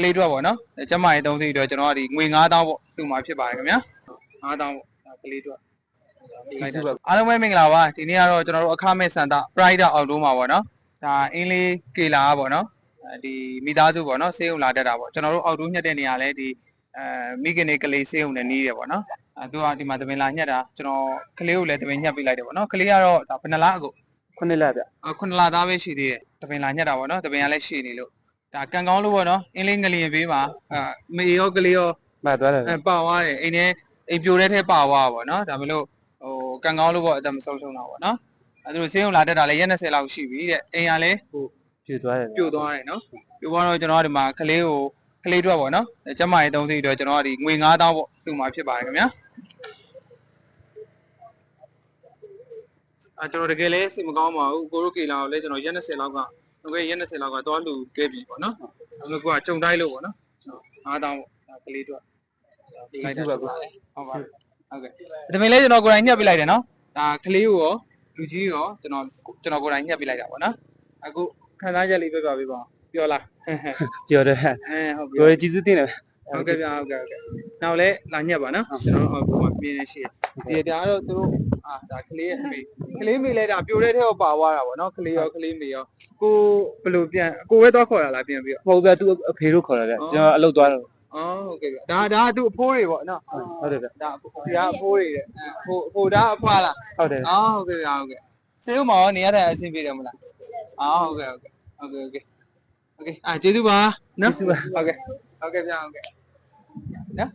ကလေးအတွက်ပေါ့နော်ကျမရဲ့သုံးသိအတွက်ကျွန်တော်ကဒီငွေ9000ပေါ့သူ့မှာဖြစ်ပါတယ်ခင်ဗျာ9000ပေါ့ဒါကလေးအတွက်ကျေးဇူးပါအားလုံးပဲမင်္ဂလာပါဒီနေ့ကတော့ကျွန်တော်တို့အခမဲ့စန်တာ Pride အောက်တိုးမှာပေါ့နော်ဒါအင်းလေးကေလာပေါ့နော်အဲဒီမိသားစုပေါ့နော်စေးုံလာတက်တာပေါ့ကျွန်တော်တို့အောက်တိုးညက်တဲ့နေရာလဲဒီအဲမိခင်လေးကလေးစေးုံနဲ့နီးတယ်ပေါ့နော်အဲသူကဒီမှာသမင်လာညက်တာကျွန်တော်ကလေးကိုလည်းသမင်ညက်ပေးလိုက်တယ်ပေါ့နော်ကလေးကတော့ဒါဘယ်နှလားအကိုခုနှစ်လဗျအခုနလာသားပဲရှိသေးတယ်တပင်လာညက်တာပေါ့နော်တပင်ကလည်းရှိနေလို့ ဒါကံကောင်းလို့ပေါ့နော်အင်းလေးငလျင်ပေးမှာအမေရောကလေးရောမှတ်သွားတယ်အဲပါသွားတယ်အိမ်ထဲအိမ်ပြိုတဲ့ထဲပါသွားပါပေါ့နော်ဒါမလို့ဟိုကံကောင်းလို့ပေါ့အသက်မဆုံးရှုံးတာပေါ့နော်အဲဒါလို့ဆေးရုံလာတက်တာလည်းရက်20လောက်ရှိပြီတဲ့အိမ်ကလည်းဟိုပြည့်သွားတယ်ပြိုသွားတယ်နော်ပြိုသွားတော့ကျွန်တော်ကဒီမှာကလေးကိုကလေးအတွက်ပေါ့နော်ကျမရဲ့သုံးသိအတွက်ကျွန်တော်ကဒီငွေ9000ပေါ့သူ့မှာဖြစ်ပါတယ်ခင်ဗျာအဲကျွန်တော်တကယ်လည်းစိတ်မကောင်းပါဘူးကိုရိုကေလာကိုလည်းကျွန်တော်ရက်20လောက်က ငွေရက်20လောက်ကသွားလူခဲ့ပြီပေါ့နော်အဲလိုကကြုံတိုင်းလို့ပေါ့နော်9000ပေါ့ဒါကလေးအတွက်ကျေးဇူးပါကွာဟုတ်ပါဟုတ်ကဲ့ဒါပေမဲ့လည်းကျွန်တော်ကိုယ်တိုင်ညှက်ပြလိုက်တယ်နော်ဒါကလေးကိုရောလူကြီးရောကျွန်တော်ကျွန်တော်ကိုယ်တိုင်ညှက်ပြလိုက်တာပေါ့နော်အခုခံစားချက်လေးပြပြပေးပါပြောလားပြောတယ်အဲဟုတ်ပြီကိုယ်ကျေးဇူးတင်တယ်ဟုတ်ကဲ့ဗျာဟုတ်ကဲ့ဟုတ်ကဲ့နောက်လည်းလာညက်ပါနော်ကျွန်တော်ဟိုပြင်းနေရှိတယ် ဒီတရားတော့သူတို့အာဒါကလေးရဲ့မေးကလေးမေးလဲဒါပြိုတဲ့ထဲကိုပါသွားတာပေါ့နော်ကလေးရောကလေးမေးရောကိုဘယ်လိုပြန်ကိုပဲသွားခေါ်ရလားပြန်ပြီးတော့ဟုတ်ပဲသူအဖေတို့ခေါ်ရဗျကျွန်တော်အလုပ်သွားတော့အော်ဟုတ်ကဲ့ဗျဒါဒါသူအဖိုးတွေပေါ့နော်ဟုတ်တယ်ဗျဒါအဖိုးဒါအဖိုးတွေတဲ့ဟိုဟိုဒါအဖွာလားဟုတ်တယ်အော်ဟုတ်ကဲ့ဗျဟုတ်ကဲ့စေဦးမောင်နေရတဲ့အဆင်ပြေတယ်မလားအော်ဟုတ်ကဲ့ဟုတ်ကဲ့ဟုတ်ကဲ့ဟုတ်ကဲ့ဟုတ်ကဲ့အာကျေးဇူးပါနော်ကျေးဇူးပါဟုတ်ကဲ့ဟုတ်ကဲ့ဗျဟုတ်ကဲ့နော်